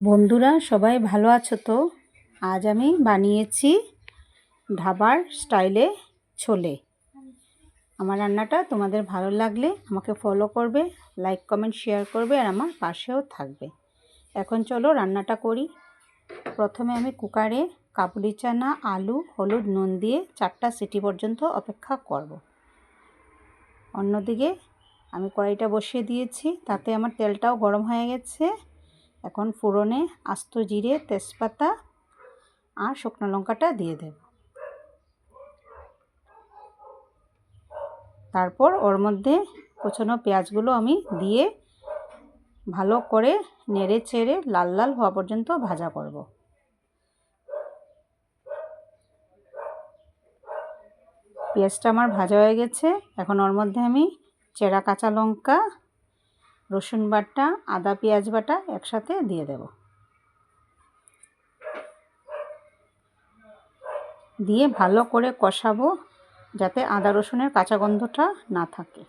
বন্ধুরা, সবাই ভালো আছো তো? আজ আমি বানিয়েছি ধাবার স্টাইলে ছোলে। আমার রান্নাটা তোমাদের ভালো লাগলে আমাকে ফলো করবে লাইক কমেন্ট শেয়ার করবে আর আমার পাশেও থাকবে। এখন চলো রান্নাটা করি। প্রথমে আমি কুকারে কাবুলি চানা, আলু, হলুদ, নুন দিয়ে চারটা সিটি পর্যন্ত অপেক্ষা করব। অন্যদিকে আমি কড়াইটা বসিয়ে দিয়েছি, তাতে আমার তেলটাও গরম হয়ে গেছে। এখন ফোড়নে আস্ত জিরে, তেজপাতা আর শুকনো লঙ্কাটা দিয়ে দেব। তারপর ওর মধ্যে কোচানো পেঁয়াজগুলো আমি দিয়ে ভালো করে নেড়ে চেড়ে লাল লাল হওয়া পর্যন্ত ভাজা করব। পেঁয়াজটা আমার ভাজা হয়ে গেছে। এখন ওর মধ্যে আমি চেরা কাঁচা লঙ্কা রসুন বাটা, আদা, পেঁয়াজ বাটা একসাথে দিয়ে দেব। দিয়ে ভালো করে কষাবো যাতে আদা রসুনের কাঁচা গন্ধটা না থাকে।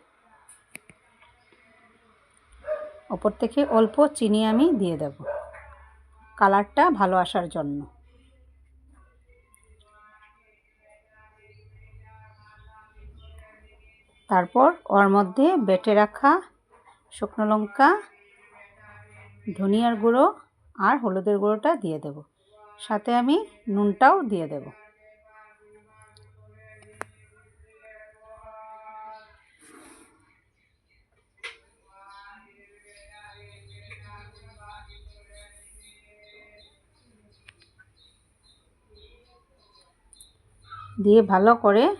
ওপর থেকে অল্প চিনি আমি দিয়ে দেব। কালারটা ভালো আসার জন্য। তারপর ওর মধ্যে বেটে রাখা শুকনো লঙ্কা, ধনিয়ার গুঁড়ো আর হলুদের গুঁড়োটা দিয়ে দেব। সাথে আমি নুনটাও দিয়ে দেব। দিয়ে ভালো করে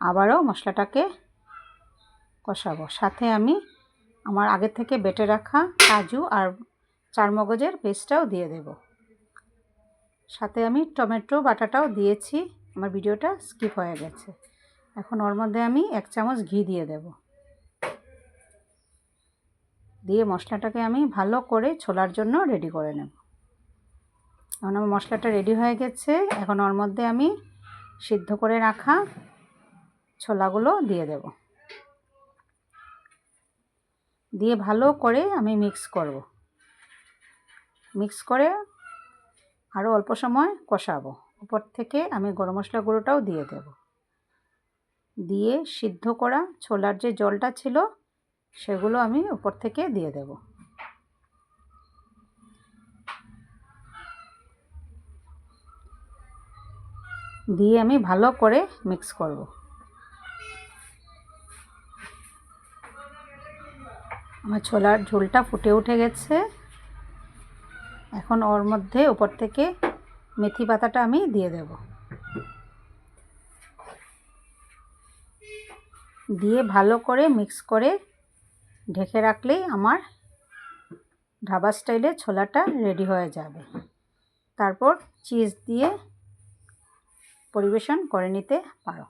আবারও মশলাটাকে কষাবো। সাথে আমি আমার আগে থেকে বেটে রাখা কাজু আর চারমগজের পেস্টটাও দিয়ে দেব। সাথে আমি টমেটো বাটাটাও দিয়েছি। আমার ভিডিওটা স্কিপ হয়ে গেছে। এখন ওর মধ্যে আমি এক চামচ ঘি দিয়ে দেব। দিয়ে মশলাটাকে আমি ভালো করে ছোলার জন্য রেডি করে নেব। এখন আমার মশলাটা রেডি হয়ে গেছে। এখন ওর মধ্যে আমি সিদ্ধ করে রাখা ছোলাগুলো দিয়ে দেবো। দিয়ে ভালো করে আমি মিক্স করব। মিক্স করে আরও অল্প সময় কষাবো। উপর থেকে আমি গরম মশলা গুঁড়োটাও দিয়ে দেব। দিয়ে সিদ্ধ করা ছোলার যে জলটা ছিল, সেগুলো আমি উপর থেকে দিয়ে দেব। দিয়ে আমি ভালো করে মিক্স করব। আমার ছোলার ঝোলটা ফুটে উঠে গেছে। এখন ওর মধ্যে উপর থেকে মেথি পাতাটা আমি দিয়ে দেব। দিয়ে ভালো করে মিক্স করে ঢেকে রাখলেই আমার ঢাবা স্টাইলে ছোলাটা রেডি হয়ে যাবে। তারপর চিজ দিয়ে পরিবেশন করে নিতে পারো।